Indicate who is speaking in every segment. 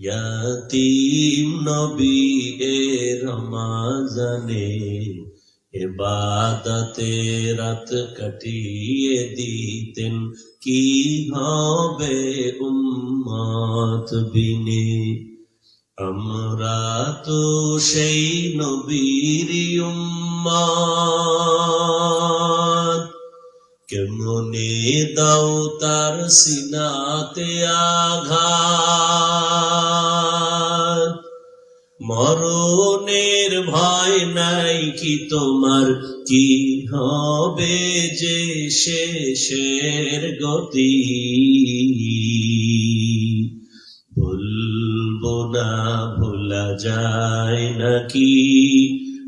Speaker 1: ইয়াতিম নবী এ রমাজানে এবাদতে রাত কাটিয়ে দিতেন। কি হবে উম্মত বিনে? আমরা তো সেই নবীর উম্মত। কেমনে দাও তার সিনাতে আঘাত? মরণের ভয় নাই কি তোমার? কি হবে যে শেষের গতি? ভুলবো না, ভোলা যায় নাকি?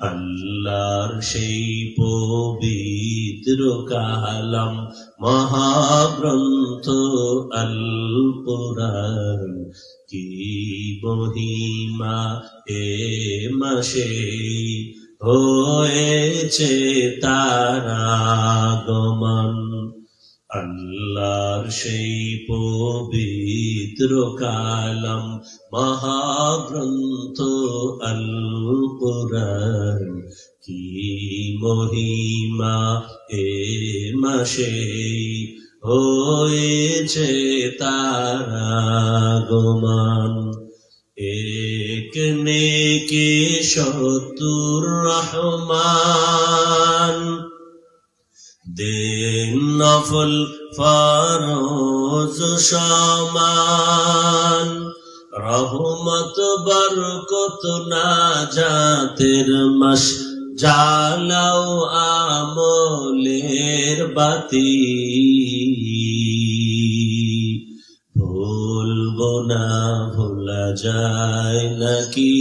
Speaker 1: আল্লাহর সেই পবিত্র কালাম মহাগ্রন্থ আল কি বহিমা এ মাসে হয়েছে তারা? সেই পবিত্র কালাম মহাগ্রন্থ আল কি মহিমা এ মাসে হয়েছে তারা গমান এক নেকে সতুর রহমান। দেন নফল ফরজ সমান, রহমত বরকত না জাতের মাস, জালাও আমলের বাতি। ভুলবো না, ভোলা যায় নাকি?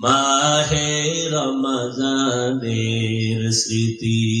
Speaker 1: মাহে রমজানের স্মৃতি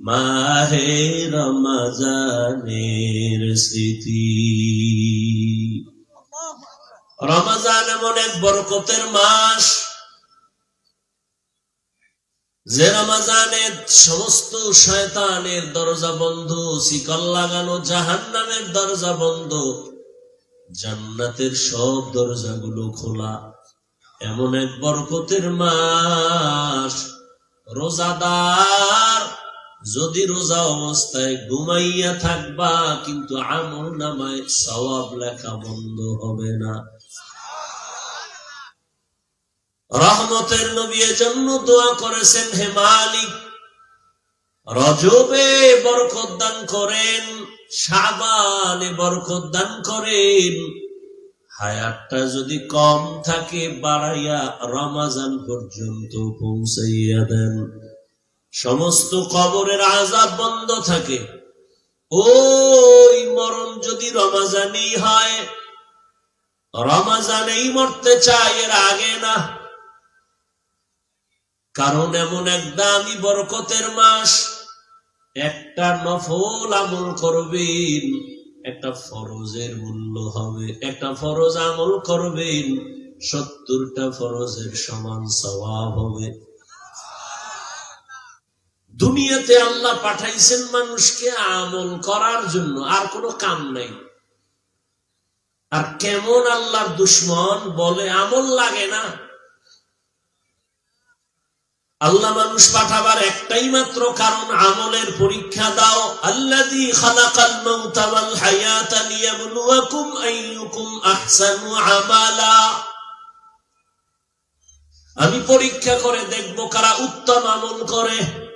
Speaker 1: মাহে রমজানের স্মৃতি। রমজান এমন এক বরকতের মাস। যে রমাজানে সমস্ত শয়তানের দরজা বন্ধ, শিকল লাগানো জাহান নামের দরজা বন্ধ, জান্নাতের সব দরজাগুলো খোলা। এমন এক বরকতের মাস। রোজাদার যদি রোজা অবস্থায় ঘুমাইয়া থাকবা, কিন্তু আমল নামায় সওয়াব লেখা বন্ধ হবে না। রহমতের নবী জন্য দোয়া করেছেন, হে মালিক, রজবে বরকত দান করেন সাবানে বরকত দান করেন। হায়াতটা যদি কম থাকে, বাড়াইয়া রমাজান পর্যন্ত পৌঁছাইয়া দেন। সমস্ত কবরের আজাব বন্ধ থাকে। ওই মরণ যদি রমাজানই হয়, রমাজানেই মরতে চায় এর আগে না। কারণ এমন এক দামি বরকতের মাস, একটা নফল আমল করবেন, একটা ফরজের মূল্য হবে। একটা ফরজ আমল করবেন, সত্তরটা ফরজের সমান স্বভাব হবে। দুনিয়াতে আল্লাহ পাঠাইছেন মানুষকে আমল করার জন্য, আর কোনো কাম নাই। আর কেমন আল্লাহর দুশ্মন বলে আমল লাগে না। আল্লাহ মানুষ পাঠাবার একটাই মাত্র কারণ, আমলের পরীক্ষা দাও। আমালা। আমি পরীক্ষা করে দেখব কারা উত্তম আমল করে।